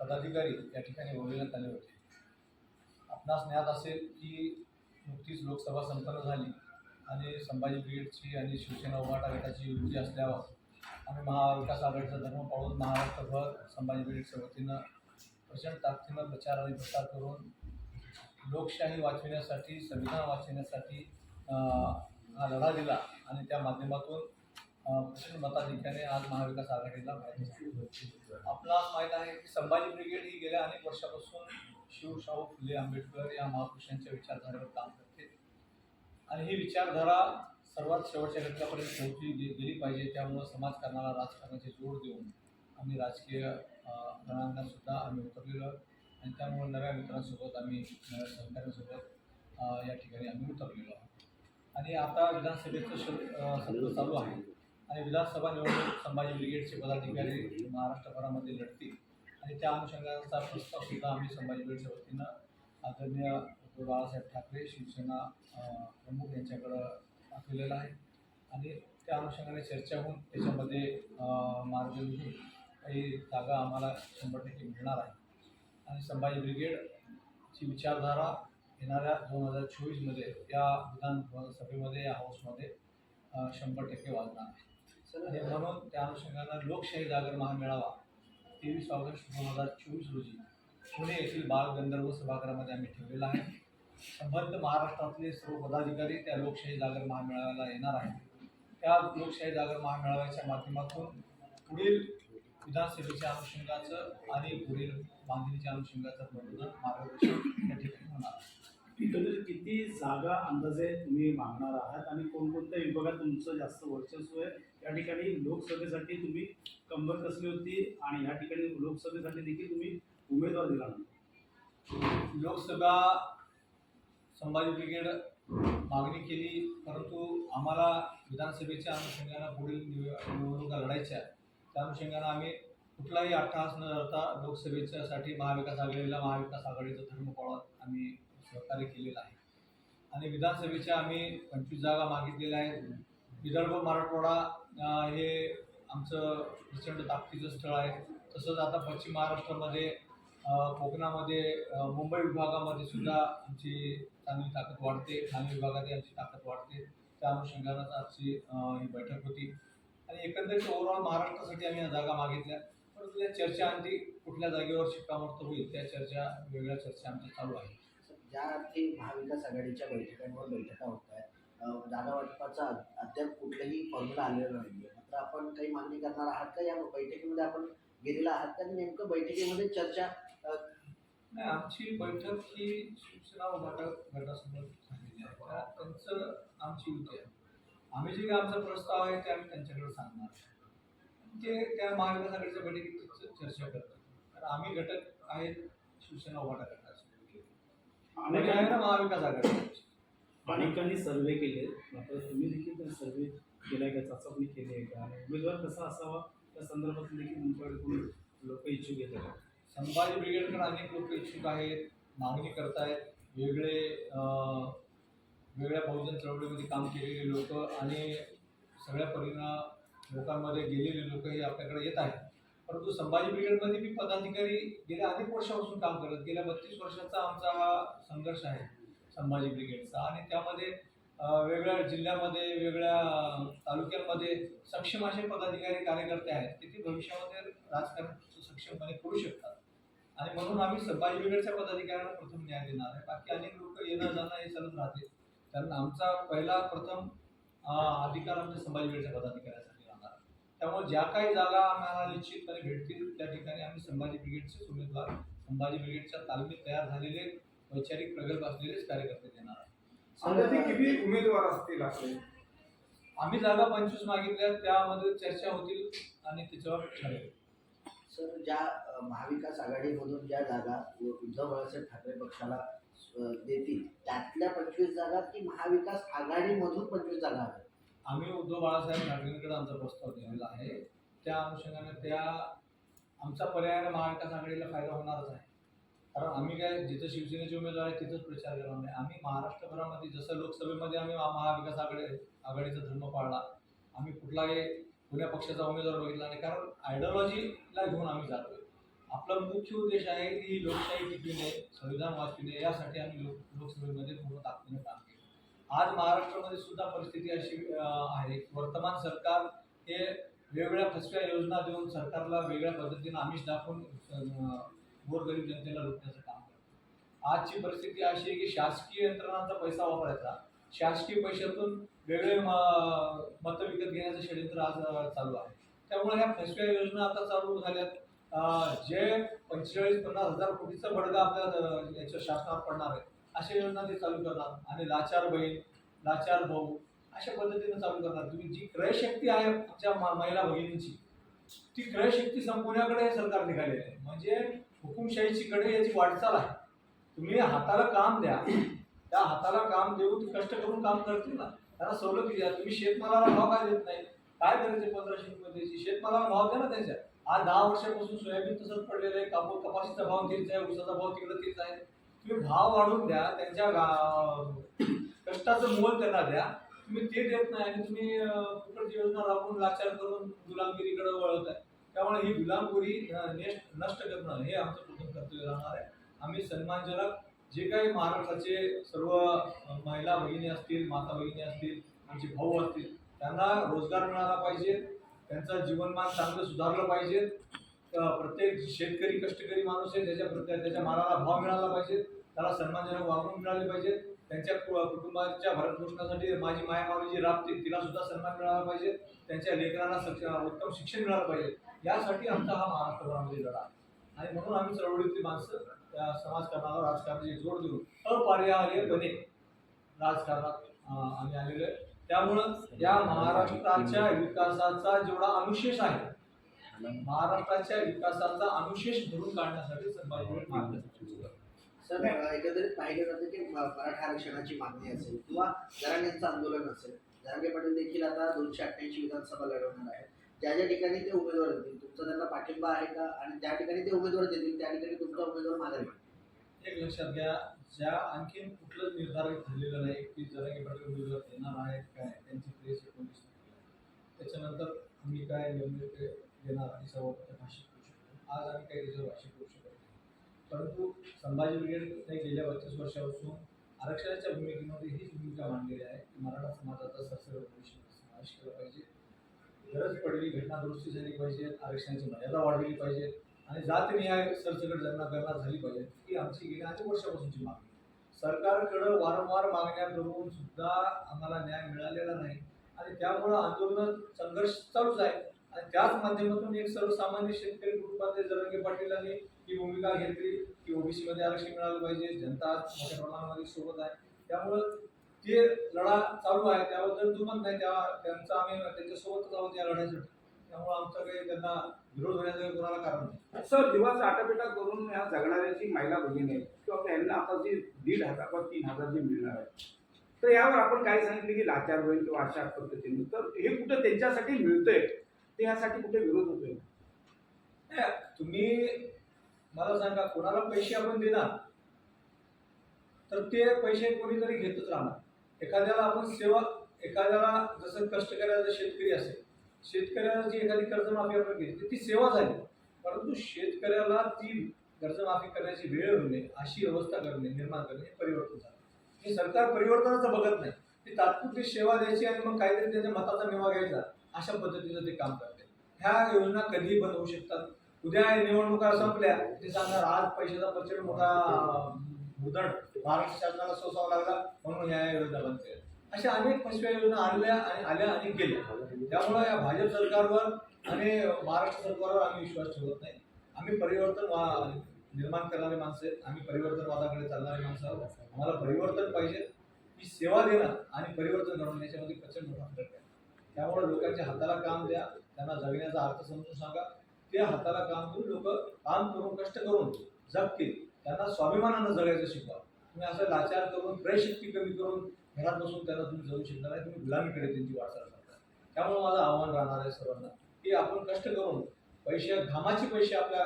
पदाधिकारी या ठिकाणी बोलवण्यात आले होते. आपणास ज्ञात असेल की नुकतीच लोकसभा संपन्न झाली आणि संभाजी ब्रिगेडची आणि शिवसेना उभाटा गटाची युती असल्यावर आम्ही महाविकास आघाडीचा धर्म पाळून महाराष्ट्रभर संभाजी ब्रिगेडच्या वतीनं प्रचंड ताकदीनं प्रचार आणि प्रसार करून लोकशाही वाचविण्यासाठी संविधान वाचविण्यासाठी हा लढा दिला आणि त्या माध्यमातून प्रचंड मताधिक्याने आज महाविकास आघाडीला माहिती झाली. आपणास माहीत आहे की संभाजी ब्रिगेड ही गेल्या अनेक वर्षापासून शिव शाहू फुले आंबेडकर या महापुरुषांच्या विचारधारेवर काम करते. आणि ही विचारधारा सर्वात शेवटच्या घटकापर्यंत पोहोचली गेली पाहिजे. त्यामुळं समाजकारणाला राजकारणाची जोड देऊन आम्ही राजकीय गणांनासुद्धा आम्ही उतरलेलो आणि त्यामुळे नव्या मित्रांसोबत आम्ही नव्या सहकाऱ्यांसोबत या ठिकाणी आम्ही उतरलेलो आहोत. आणि आता विधानसभेचं श सत्र चालू आहे. आणि विधानसभा निवडणूक संभाजी ब्रिगेडचे पदाधिकारी महाराष्ट्रभरामध्ये लढतील. आणि त्या अनुषंगाचा प्रस्ताव सुद्धा आम्ही संभाजी ब्रिगेडच्या वतीनं आदरणीय बाळासाहेब ठाकरे शिवसेना प्रमुख यांच्याकडं दाखवलेला आहे. आणि त्या अनुषंगाने चर्चा होऊन त्याच्यामध्ये अं, मार्ग निघून काही जागा आम्हाला शंभर टक्के मिळणार आहे. आणि संभाजी ब्रिगेडची विचारधारा येणाऱ्या दोन हजार चोवीसमध्ये या विधान सभेमध्ये या हाऊसमध्ये शंभर टक्के वाजणार आहे. आणि म्हणून त्या अनुषंगानं लोकशाही जागर महामेळावा तेवीस ऑगस्ट दोन हजार चोवीस रोजी पुणे येथील बाल गंधर्व सभागृहामध्ये आम्ही ठेवलेला आहे. संबंध महाराष्ट्रातले सर्व पदाधिकारी त्या लोकशाही जागर महामेळाव्याला येणार आहेत. त्या लोकशाही जागर महामेळाव्याच्या माध्यमातून पुढील विधानसभेच्या अनुषंगाचं आणि पुढील बांधणीच्या अनुषंगाचं मार्गदर्शन या ठिकाणी होणार आहे. एकंदरीत किती जागा अंदाजे तुम्ही मागणार आहात आणि कोणकोणत्या विभागात तुमचं जास्त वर्चस्व आहे. या ठिकाणी लोकसभेसाठी तुम्ही कंबर कसली होती आणि या ठिकाणी लोकसभेसाठी देखील तुम्ही उमेदवार दिला नाही लोकसभा संभाजी ब्रिगेड मागणी केली परंतु आम्हाला विधानसभेच्या अनुषंगानं पुढील निवडणुका लढायच्या त्या अनुषंगानं आम्ही कुठलाही अट्टहास न करता लोकसभेच्यासाठी महाविकास आघाडीला महाविकास आघाडीचं धर्म पाळत आम्ही सहकार्य केलेलं आहे. आणि विधानसभेच्या आम्ही पंचवीस जागा मागितलेल्या आहेत. विदर्भ मराठवाडा हे आमचं प्रचंड ताकदीचं स्थळ आहे. तसंच आता पश्चिम महाराष्ट्रामध्ये कोकणामध्ये मुंबई विभागामध्ये सुद्धा आमची चांगली ताकद वाढते. ठाणे विभागातही आमची ताकद वाढते. त्या अनुषंगानंच आजची ही बैठक होती. आणि एकंदरीत ओव्हरऑल महाराष्ट्रासाठी आम्ही या जागा मागितल्या. परंतु त्या चर्चा आणखी कुठल्या जागेवर शिक्कामोर्तब होईल त्या चर्चा वेगळ्या चर्चा आमच्या चालू आहेत. त्या अर्थी महाविकास आघाडीच्या बैठकांवर बैठका होत आहेत. जागा वाटपाचा अद्याप कुठलंही फॉर्म्युला आलेलं नाही आहे मात्र आपण काही मागणी करणार आहात का? या बैठकीमध्ये आपण गेलेला आहात का? नेमकं बैठकीमध्ये चर्चा नाही आमची बैठक ही शिवसेना घटक गटासमोर झालेली आहे. त्या त्यांचं आमची युती आहे. आम्ही जे काही आमचा प्रस्ताव आहे ते आम्ही त्यांच्याकडे सांगणार ते त्या महाविकास आघाडीच्या बैठकीत चर्चा करतात. कारण आम्ही घटक आहेत शिवसेना उभाटा महाविकास आघाडी अनेकांनी सर्वे केले. मात्र तुम्ही देखील त्या सर्वे केलाय का? चाचपणी केली आहे का? आणि उमेदवार कसा असावा? त्या संदर्भात देखील तुमच्याकडे कोणी लोक इच्छुक येतात का संभाजी ब्रिगेडकडे अनेक लोक इच्छुक आहेत मागणी करतायत. वेगळे अं, वेगळ्या बहुजन चळवळीमध्ये काम केलेले लोक आणि सगळ्या परीनं लोकांमध्ये गेलेले लोक हे आपल्याकडे येत आहेत. परंतु संभाजी ब्रिगेडमध्ये मी पदाधिकारी गेल्या अनेक वर्षापासून काम करत गेल्या बत्तीस वर्षाचा आमचा हा संघर्ष आहे संभाजी ब्रिगेडचा. आणि त्यामध्ये वेगळ्या जिल्ह्यामध्ये वेगळ्या तालुक्यांमध्ये सक्षम असे पदाधिकारी कार्यकर्ते आहेत की ते भविष्यामध्ये राजकारण सक्षमपणे करू शकतात. आणि म्हणून आम्ही संभाजी ब्रिगेडच्या पदाधिकाऱ्यांना प्रथम न्याय देणार आहे. बाकी अनेक लोक येणं जाणं हे चालत राहते. कारण आमचा पहिला प्रथम अधिकार आमच्या संभाजी ब्रिगेडच्या पदाधिकाऱ्याचा त्यामुळे ज्या काही जागा आम्हाला निश्चितपणे भेटतील त्या ठिकाणी आम्ही संभाजी ब्रिगेडचेच उमेदवार संभाजी ब्रिगेडच्या तालमीत तयार झालेले वैचारिक प्रगल्भ असलेलेच कार्यकर्ते देणार अंदाजे किती उमेदवार असतील आपले? आम्ही जागा पंचवीस मागितल्या त्यामध्ये चर्चा होतील आणि त्याच्यावर ठरेल. सर ज्या महाविकास आघाडीमधून ज्या जागा उद्धव बाळासाहेब ठाकरे पक्षाला देतील त्यातल्या पंचवीस जागा की महाविकास आघाडीमधून पंचवीस जागा आहेत? आम्ही उद्धव बाळासाहेब ठाकरेंकडे आमचा प्रस्ताव दिलेला आहे. त्या अनुषंगाने त्या आमचा पर्यायाने महाविकास आघाडीला फायदा होणारच आहे. कारण आम्ही काय जिथं शिवसेनेचे उमेदवार आहेत तिथंच प्रचार करणार नाही. आम्ही महाराष्ट्रभरामध्ये जसं लोकसभेमध्ये आम्ही महा- महाविकास आघाडी आघाडीचा धर्म पाळला आम्ही कुठलाही कुण्या पक्षाचा उमेदवार बघितला नाही. कारण आयडिओलॉजीला घेऊन आम्ही जातोय. आपला मुख्य उद्देश आहे की लोकशाही टिकविणे संविधान वाचविणे यासाठी आम्ही लोक लोकसभेमध्ये पूर्ण ताकदीने आज महाराष्ट्रामध्ये सुद्धा परिस्थिती अशी आहे. वर्तमान सरकार हे वेगवेगळ्या फसव्या योजना देऊन सरकारला वेगळ्या पद्धतीनं आमिष दाखवून गोरगरीब जनतेला लुटण्याचं काम करतो. आजची परिस्थिती अशी आहे की शासकीय यंत्रणांचा पैसा वापरायचा. शासकीय पैशातून वेगळे म- मतं विकत घेण्याचं षडयंत्र आज चालू आहे. त्यामुळे ह्या फसव्या योजना आता चालू झाल्यात. जे पंचेचाळीस पन्नास हजार कोटीचा बडगा आपल्या याच्या शासनावर पडणार आहे. अशा योजना ते चालू करतात. आणि लाचार बहीण लाचार भाऊ अशा पद्धतीने चालू करतात. तुम्ही जी क्रयशक्ती आहे आमच्या महिला भगिनींची ती क्रयशक्ती संपवण्याकडे हे सरकार निघालेलं आहे. म्हणजे हुकुमशाहीचीकडे याची वाटचाल आहे. तुम्ही हाताला काम द्या. त्या हाताला काम देऊन ते कष्ट करून काम करतील ना. त्यांना सवलती द्या. तुम्ही शेतमालाला भाव काय देत नाही? काय करायचे पंधराशे रुपये द्यायची? शेतमालाला भाव द्या ना त्याच्या. आज दहा वर्षापासून सोयाबीन तसंच पडलेलं आहे. कापूस कपाशीचा भाव तेच आहे ऊसाचा भाव तिकडे तेच आहे. तुम्ही भाव वाढवून द्या त्यांच्या गा- कष्टाचं मोल त्यांना द्या. तुम्ही ते देत नाही आणि तुम्ही अं, योजना राबवून लाचार करून गुलामगिरीकडे वळवत आहे त्यामुळे ही गुलामगिरी नेस्ट नष्ट करणं हे आमचं प्रथम कर्तव्य राहणार आहे. आम्ही सन्मानजनक जे काही महाराष्ट्राचे सर्व महिला भगिनी असतील माता भगिनी असतील आमचे भाऊ असतील त्यांना रोजगार मिळाला पाहिजे. त्यांचं जीवनमान चांगलं सुधारलं पाहिजे. प्रत्येक शेतकरी कष्टकरी माणूस आहे त्याच्या प्रत्येक त्याच्या मालाला भाव मिळाला पाहिजे त्याला सन्मानजनक वागणूक मिळाली पाहिजे त्यांच्या कु- कुटुंबाच्या भरणपोषणासाठी माझी माया माऊली जी राबते तिला सुद्धा सन्मान मिळाला पाहिजे त्यांच्या लेखनाला उत्तम शिक्षण मिळालं पाहिजे यासाठी आमचा हा महाराष्ट्रभरामध्ये लढा आहे. आणि म्हणून आम्ही चळवळीतली माणसं त्या समाजकारणाला राजकारणाची जोड देऊन अपरिहार्यपणे राजकारणात आम्ही आलेलो आहे. त्यामुळं या महाराष्ट्राच्या विकासाचा जेवढा अनुशेष आहे महाराष्ट्राच्या विकासाचा अनुशेष भरून काढण्यासाठी संभाजी मार्गदर्शन सुरू आहे. सर एकंदरीत पाहिलं जातं की मराठा आरक्षणाची मागणी असेल किंवा जरांगेंचं आंदोलन असेल जरांगे पाटील देखील आता दोनशे अठ्ठ्याऐंशी विधानसभा लढवणार आहेत. ज्या ज्या ठिकाणी ते उमेदवार देतील तुमचा त्यांना पाठिंबा आहे का? आणि ज्या ठिकाणी ते उमेदवार देतील त्या ठिकाणी तुमचा उमेदवार माघारी एक लक्षात घ्या ज्या आणखीन कुठलंच निर्धारित झालेलं नाही की जरांगे पाटील उमेदवार देणार आहेत काय त्यांची प्रेस एकोणीस त्याच्यानंतर आम्ही काय निर्णय ते देणार सर्व भाषिक करू शकतो आज आम्ही काही त्याच्यावर भाषिक करू शकत नाही. परंतु संभाजी ब्रिगेडने गेल्या पस्तीस वर्षापासून आरक्षणाच्या भूमिकेमध्ये हीच भूमिका मांडलेली आहे की मराठा समाजाचा सरसर समावेश केला पाहिजे. गरज पडली घटना दुरुस्ती झाली पाहिजे आरक्षणाची मर्यादा वाढवली पाहिजे आणि जातनिहाय सरसकट जनगणना झाली पाहिजे ही आमची गेल्या अनेक वर्षापासूनची मागणी सरकारकडं वारंवार मागण्या करून सुद्धा आम्हाला न्याय मिळालेला नाही आणि त्यामुळं आंदोलन संघर्ष चालूच आहे. आणि त्याच माध्यमातून एक सर्वसामान्य शेतकरी कुटुंबातले जरंगे पाटीलांनी ही भूमिका घेतली की ओबीसी मध्ये आरक्षण मिळालं पाहिजे जनता मोठ्या प्रमाणामध्ये सोबत आहे. त्यामुळं ते लढा चालू आहे त्याबद्दल दुमत नाही त्या त्यांचा आम्ही त्यांच्यासोबतच आहोत या लढ्यासाठी. त्यामुळं आमचा काही त्यांना विरोध होण्याचं काही कोणाला कारण नाही. सर दिवस आटापिटा करून ह्या जगणाऱ्याची महिला भगिनी आहे किंवा त्यांना आता जी दीड हजार किंवा तीन हजार जे मिळणार आहे तर यावर आपण काय सांगितले की लाचार होईल किंवा अशा पद्धतीने? तर हे कुठं त्यांच्यासाठी मिळतंय? ते यासाठी कुठे विरोध होतोय? नाही, तुम्ही मला सांगा कोणाला पैसे आपण देणार? तर ते पैसे कोणीतरी घेतच राहणार. एखाद्याला आपण सेवा एखाद्याला जसं कष्टकऱ्याचा शेतकरी असेल शेतकऱ्याला जी एखादी कर्जमाफी आपण घेतली ती सेवा झाली. परंतु शेतकऱ्याला ती कर्जमाफी करण्याची वेळ होणे अशी व्यवस्था करणे निर्माण करणे हे परिवर्तन झालं. हे सरकार परिवर्तनाचं बघत नाही. ती तात्पुरती सेवा द्यायची आणि मग काहीतरी त्याच्या मताचा मेवा घ्यायचा. अशा पद्धतीचं ते काम करते. ह्या योजना कधीही बंद होऊ शकतात. उद्या निवडणुका संपल्या ते सांगणार आज पैशाचा प्रचंड मोठा अं, महाराष्ट्र शासनाला सोसावा लागला म्हणून या योजना बंद केल्या. अशा अनेक फसव्या योजना आणल्या आणि आल्या आणि गेल्या. त्यामुळे या भाजप सरकारवर आणि महाराष्ट्र सरकारवर आम्ही विश्वास ठेवत नाही. आम्ही परिवर्तन वा- निर्माण करणारे माणसं आहेत. आम्ही परिवर्तनवादाकडे चालणारे माणसं आहोत. आम्हाला परिवर्तन पाहिजे. ही सेवा देणं आणि परिवर्तन घडवून याच्यामध्ये प्रचंड मोठा फरक आहे. त्यामुळे लोकांच्या हाताला काम द्या त्यांना जगण्याचा अर्थ समजून सांगा. त्या हाताला काम करून लोक काम करून कष्ट करून जगतील. त्यांना स्वाभिमानानं जगायचं शिकवा. तुम्ही असं लाचार करून क्रयशक्ती कमी करून घरात बसून त्यांना तुम्ही जगू शकणार नाही तुम्ही गुलामीकडे त्यांची वाटचाल करता. त्यामुळे माझं आव्हान राहणार आहे सर्वांना की आपण कष्ट करून पैसे घामाचे पैसे आपल्या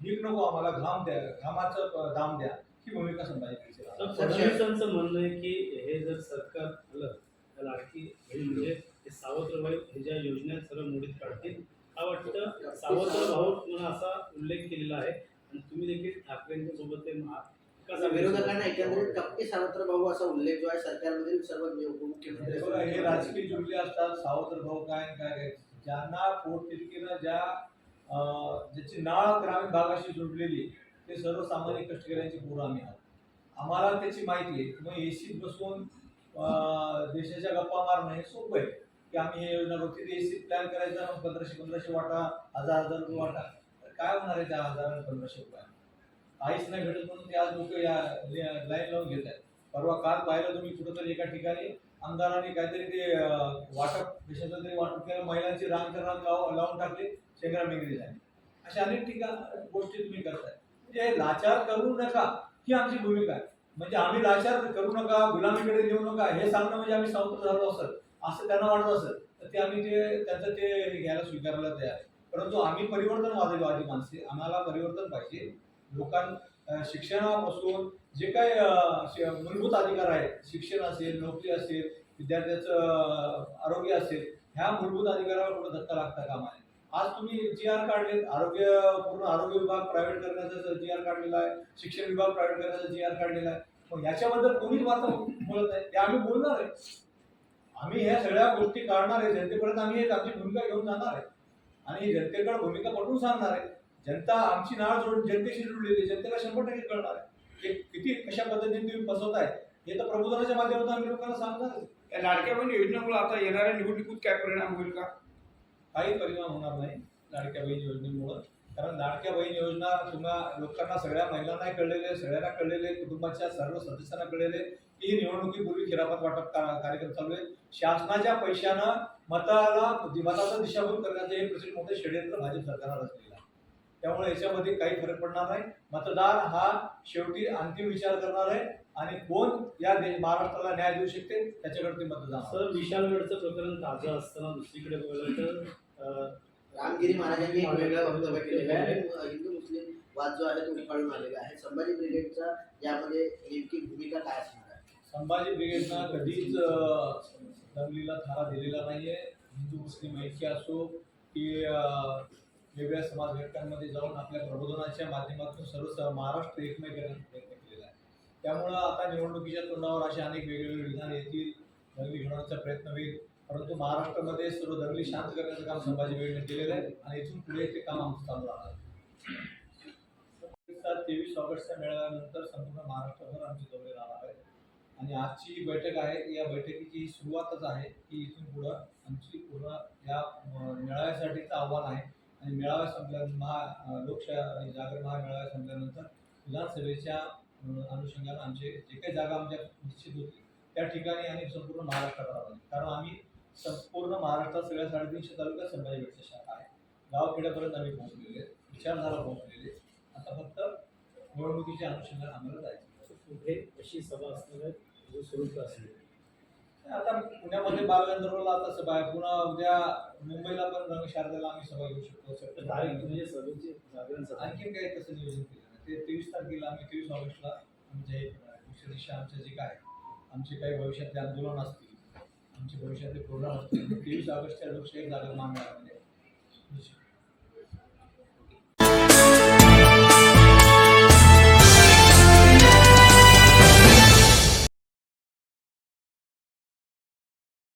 भीक नको आम्हाला घाम द्या घामाचं दाम द्या ही भूमिका समजायची ब्रिगेडची फडणवीसांचं म्हणणं आहे की हे जर सरकार आलं तर लाडकी म्हणजे हे सावत्रबाई हे ज्या योजना सगळं मोडीत काढतील हा वाटतं सावत्र भाऊ म्हणून असा उल्लेख केलेला आहे. आणि तुम्ही देखील ठाकरेंच्या सोबत ते विरोधकांना एकंदरीत कप्पे सावत्र भाऊ असा उल्लेख जो आहे सरकारमधील सर्व उपमुख्यमंत्री हे राजकीय जुमले असतात सावत्र भाऊ काय काय ज्यांना पोटतिडकीनं ज्या ज्याची नाळ ग्रामीण भागाशी जोडलेली ते सर्वसामान्य कष्टकऱ्यांची पोरं आम्ही आहोत. आम्हाला त्याची माहिती आहे. मग एसीत बसून देशाच्या गप्पा मारणं हे सोपं आहे. की आम्ही हे योजना बघते ते प्लॅन करायचा मग पंधराशे पंधराशे वाटा हजार हजार रुपये वाटा. तर काय होणार आहे त्या हजार आणि पंधराशे रुपये काहीच नाही भेटत म्हणून ते आज लोक या लाईन लावून घेत आहेत. परवा काल पाहिलं तुम्ही कुठंतरी एका ठिकाणी आमदारांनी काहीतरी ते वाटप देशाचं तरी वाटप केलं महिलांची रांग तर रांग लाव लावून टाकली शेंगरा मेंगरी झाली. अशा अनेक ठिकाण गोष्टी तुम्ही करताय. म्हणजे लाचार करू नका ही आमची भूमिका आहे. म्हणजे आम्ही लाचार करू नका गुलामीकडे देऊ नका हे सांगणं म्हणजे आम्ही सावत्र झालो असेल असं त्यांना वाटत असेल तर ते आम्ही ते त्यांचं ते घ्यायला स्वीकारायला तयार. आहे परंतु आम्ही परिवर्तनवादीवादी माणसे. आम्हाला परिवर्तन पाहिजे. लोकां शिक्षणापासून जे काही मूलभूत अधिकार आहेत शिक्षण असेल नोकरी असेल विद्यार्थ्याचं आरोग्य असेल ह्या मूलभूत अधिकारावर कुठं धक्का लागता कामा नये. आज तुम्ही जी आर काढलेत आरोग्य पूर्ण आरोग्य विभाग प्रायव्हेट करण्याचा जी आर काढलेला आहे शिक्षण विभाग प्रायव्हेट करण्याचा जी आर काढलेला आहे. मग याच्याबद्दल कोणीच वाचा बोलत नाही. ते आम्ही बोलणार आहे. आम्ही ह्या सगळ्या गोष्टी काढणार आहे. जनतेपर्यंत आम्ही एक आमची भूमिका घेऊन जाणार आहे. आणि जनतेकडे भूमिका पटवून सांगणार आहे. जनता आमची नाळ जोड जनतेशी जोडलेली आहे. जनतेला शंभर टक्के कळणार आहे. की किती कशा पद्धतीने तुम्ही फसवताय हे तर प्रबोधनाच्या माध्यमातून आम्ही लोकांना सांगणार आहे. या लाडक्या बहीण योजनेमुळे आता येणाऱ्या निवडणुकीत काय परिणाम होईल का? काही परिणाम होणार नाही लाडक्या बहीण योजनेमुळं. कारण लाडक्या बहीण योजना तुम्हाला लोकांना सगळ्या महिलांना कळलेले सगळ्यांना कळलेले कुटुंबाच्या सर्व सदस्यांना कळलेले की ही निवडणुकीपूर्वी खिरापत वाटप कार्यक्रम चालू आहे. शासनाच्या पैशानं मताला मताचं दिशाभूल करण्याचं हे प्रचंड मोठे षडयंत्र भाजप सरकारला रचलेलं आहे. त्यामुळे याच्यामध्ये काही फरक पडणार नाही. मतदार हा शेवटी अंतिम विचार करणार आहे आणि कोण या महाराष्ट्राला न्याय देऊ शकते त्याच्याकडे ते मतदान सर विशालगडचं प्रकरण ताजं असताना दुसरीकडे बघायला तर रामगिरी महाराजांनी एक वेगळं वक्तव्य केलेलं आहे. आणि हिंदू मुस्लिम वाद जो आहे तो उफाळून आलेला आहे. संभाजी ब्रिगेडचा यामध्ये नेमकी भूमिका काय असणार? आहे संभाजी ब्रिगेडनं कधीच दंगलीला थारा दिलेला नाहीये. हिंदू मुस्लिम ऐक्य असो की वेगळ्या समाज घटकांमध्ये जाऊन आपल्या प्रबोधनाच्या माध्यमातून सर्व महाराष्ट्र एकमेक करण्याचा प्रयत्न केलेला आहे. त्यामुळं आता निवडणुकीच्या तोंडावर असे अनेक वेगवेगळे विधान येतील दंगली घडवण्याचा प्रयत्न होईल. परंतु महाराष्ट्रामध्ये सर्व दंगली शांत करण्याचं काम संभाजी ब्रिगेडने केलेलं आहे आणि इथून पुढे ते काम आमचं चालू राहणार तेवीस ऑगस्टच्या मेळाव्यानंतर संपूर्ण महाराष्ट्रभर आमचे दौरे राहणार आहेत. आणि आजची जी बैठक आहे या बैठकीची ही सुरुवातच आहे की इथून पुढं आमची पूर्ण या अं, मेळाव्यासाठीचं आव्हान आहे. आणि मेळावा संपल्यानंतर महा अं, लोकशाही जागर महामेळाव्या संपल्यानंतर विधानसभेच्या अनुषंगानं आमचे जे काही जागा आमच्या निश्चित होती त्या ठिकाणी आम्ही संपूर्ण महाराष्ट्रात राहतो कारण आम्ही संपूर्ण महाराष्ट्रात सगळ्या साडेतीनशे तालुक्यात संभाजी भेटच्या शाखा आहे. गावखेड्यापर्यंत आम्ही पोहोचलेले विचारधारा पोहोचलेले. आता फक्त निवडणुकीच्या अनुषंगाने आम्हाला जायचं अशी सभा असणार आहे. जो स्वरूप असेल आता पुण्यामध्ये बालगंधर्वला आता सभा आहे पुन्हा उद्या मुंबईला पण रंग शारदेला आम्ही सभा घेऊ शकतो तर सप्टेंबर तारीख. म्हणजे सभेची सभा आणखीन काही तसं नियोजन केलं ते तेवीस तारखेला आम्ही तेवीस ऑगस्टला आमचे करणार आहे. दुसऱ्या दिवशी आमचे जे काय आमचे काही भविष्यातले आंदोलन असतील आमचे भविष्यातले प्रोग्राम असतील तेवीस ऑगस्टच्या लोकशाही जागर निश्चित